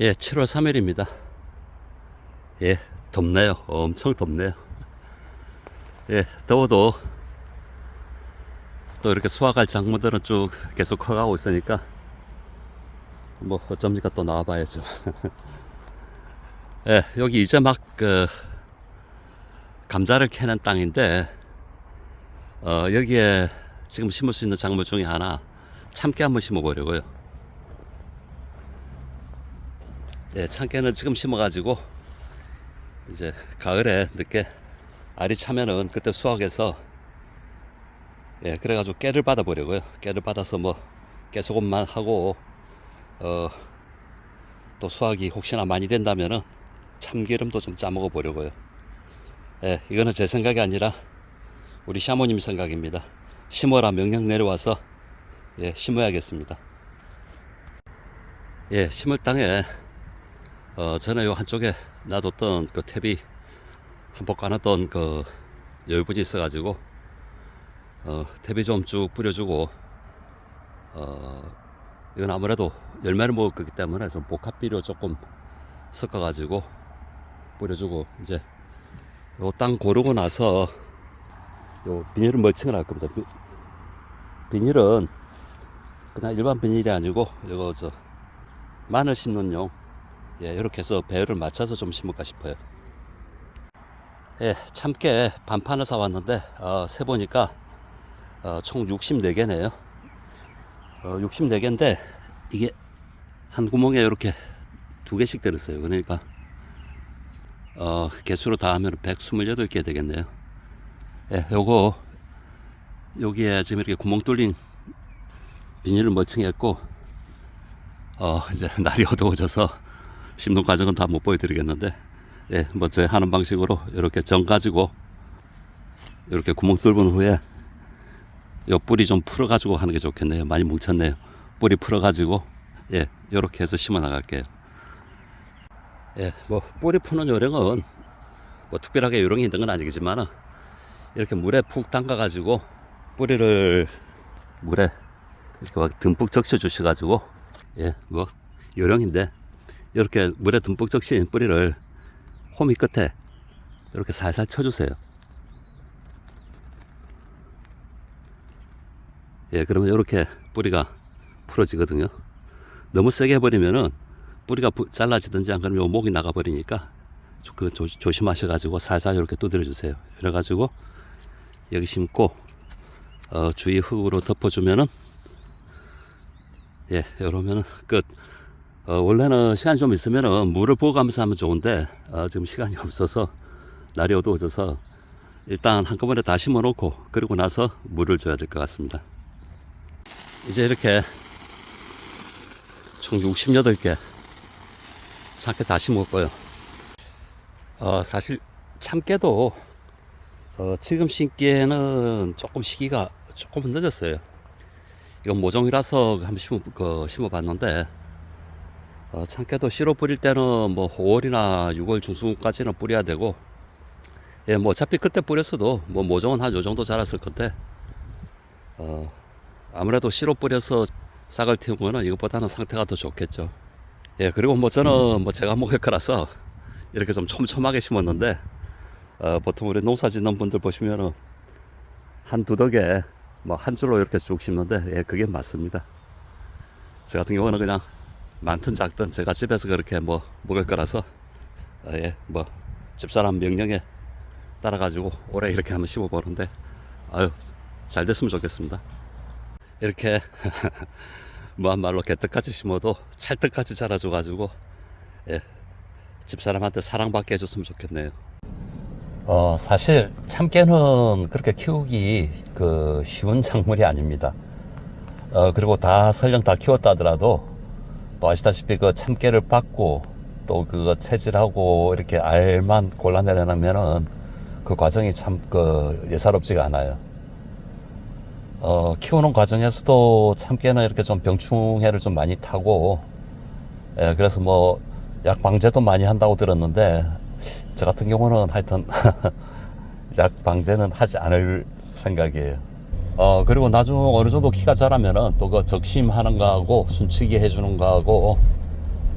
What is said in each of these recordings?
예, 7월 3일입니다. 예, 덥네요. 엄청 덥네요. 예, 더워도 또 이렇게 수확할 작물들은 쭉 계속 커가고 있으니까 뭐 어쩝니까 또 나와봐야죠. 예, 여기 이제 막 그 감자를 캐는 땅인데 어, 여기에 지금 심을 수 있는 작물 중에 하나 참깨 한번 심어보려고요. 예, 참깨는 지금 심어가지고 이제 가을에 늦게 알이 차면은 그때 수확해서 예, 그래가지고 깨를 받아보려고요. 깨를 받아서 뭐 깨소금만 하고 어, 또 수확이 혹시나 많이 된다면은 참기름도 좀 짜먹어 보려고요. 예, 이거는 제 생각이 아니라 우리 샤모님 생각입니다. 심어라 명령 내려와서 예, 심어야겠습니다. 예, 심을 땅에 어, 전에 요 한쪽에 놔뒀던 그 탭이 한복 까놨던 그 열분이 있어가지고 어, 탭이 좀 쭉 뿌려주고 어, 이건 아무래도 열매를 먹을 거기 때문에 좀 복합비료 조금 섞어가지고 뿌려주고 이제 요 땅 고르고 나서 요 비닐을 멀칭을 할 겁니다. 비, 비닐은 그냥 일반 비닐이 아니고 이거 저 마늘 심는 용 예, 이렇게 해서 배열을 맞춰서 좀 심을까 싶어요. 예, 참깨 반판을 사왔는데 어, 세 보니까 어, 총 64개네요. 어, 64개인데 이게 한 구멍에 이렇게 두 개씩 들었어요. 그러니까 어, 개수로 다 하면 128개 되겠네요. 예, 요거 여기에 지금 이렇게 구멍 뚫린 비닐을 멀칭했고 어, 이제 날이 어두워져서 심는 과정은 다 못 보여드리겠는데 예, 뭐 제 하는 방식으로 이렇게 정 가지고 이렇게 구멍 뚫은 후에 요 뿌리 좀 풀어 가지고 하는 게 좋겠네요. 많이 뭉쳤네요. 뿌리 풀어 가지고 예, 요렇게 해서 심어 나갈게요. 예, 뭐 뿌리 푸는 요령은 뭐 특별하게 요령이 있는 건 아니겠지만 이렇게 물에 푹 담가 가지고 뿌리를 물에 이렇게 막 듬뿍 적셔 주셔 가지고 예, 뭐 요령인데 이렇게 물에 듬뿍 적신 뿌리를 호미 끝에 이렇게 살살 쳐주세요. 예, 그러면 이렇게 뿌리가 풀어지거든요. 너무 세게 해버리면은 뿌리가 부- 잘라지든지 안 그러면 요 목이 나가버리니까 조- 그 조, 조심하셔가지고 살살 이렇게 두드려 주세요. 그래가지고 여기 심고 어, 주위 흙으로 덮어주면은 예, 이러면은 끝. 어, 원래는 시간 좀 있으면은 물을 부어가면서 하면 좋은데 어, 지금 시간이 없어서 날이 어두워져서 일단 한꺼번에 다 심어놓고 그리고 나서 물을 줘야 될 것 같습니다. 이제 이렇게 총 68개 참깨 다 심었고요. 어, 사실 참깨도 어, 지금 심기에는 조금 시기가 조금 늦었어요. 이건 모종이라서 한번 심어, 그, 심어봤는데 어, 참깨도 씨로 뿌릴 때는 뭐 5월이나 6월 중순까지는 뿌려야 되고 예, 뭐 어차피 그때 뿌렸어도 뭐 모종은 한 요 정도 자랐을 건데 어, 아무래도 씨로 뿌려서 싹을 틔우면은 이것보다는 상태가 더 좋겠죠. 예, 그리고 뭐 저는 뭐 제가 먹을 거라서 이렇게 좀 촘촘하게 심었는데 어, 보통 우리 농사 짓는 분들 보시면은 한 두덕에 뭐 한 줄로 이렇게 쭉 심는데 예, 그게 맞습니다. 저 같은 경우는 그냥 많든 작든 제가 집에서 그렇게 뭐 먹을 거라서 어, 예, 뭐 집사람 명령에 따라 가지고 올해 이렇게 한번 심어 보는데 아유 잘 됐으면 좋겠습니다. 이렇게 뭐한 말로 개떡같이 심어도 찰떡같이 자라줘 가지고 예, 집사람한테 사랑받게 해줬으면 좋겠네요. 어 사실 참깨는 그렇게 키우기 그 쉬운 작물이 아닙니다. 어 그리고 다 설령 다 키웠다 하더라도 또 아시다시피 그 참깨를 빻고 또 그거 채질하고 이렇게 알만 골라내려면은 그 과정이 참 그 예사롭지가 않아요. 어, 키우는 과정에서도 참깨는 이렇게 좀 병충해를 좀 많이 타고, 예, 그래서 뭐, 약 방제도 많이 한다고 들었는데, 저 같은 경우는 하여튼, 약 방제는 하지 않을 생각이에요. 어, 그리고 나중 어느 정도 키가 자라면은 또 그 적심하는 거하고 순치기 해주는 거하고,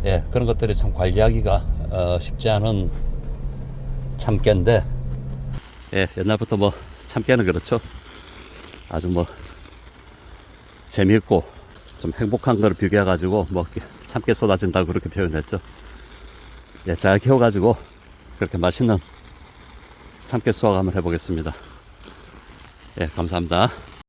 예, 그런 것들이 참 관리하기가 어, 쉽지 않은 참깨인데, 예, 옛날부터 뭐 참깨는 그렇죠. 아주 뭐 재미있고 좀 행복한 걸 비교해 가지고 뭐 이렇게 참깨 쏟아진다고 그렇게 표현했죠. 예, 잘 키워 가지고 그렇게 맛있는 참깨 수확 한번 해보겠습니다. 예, 감사합니다.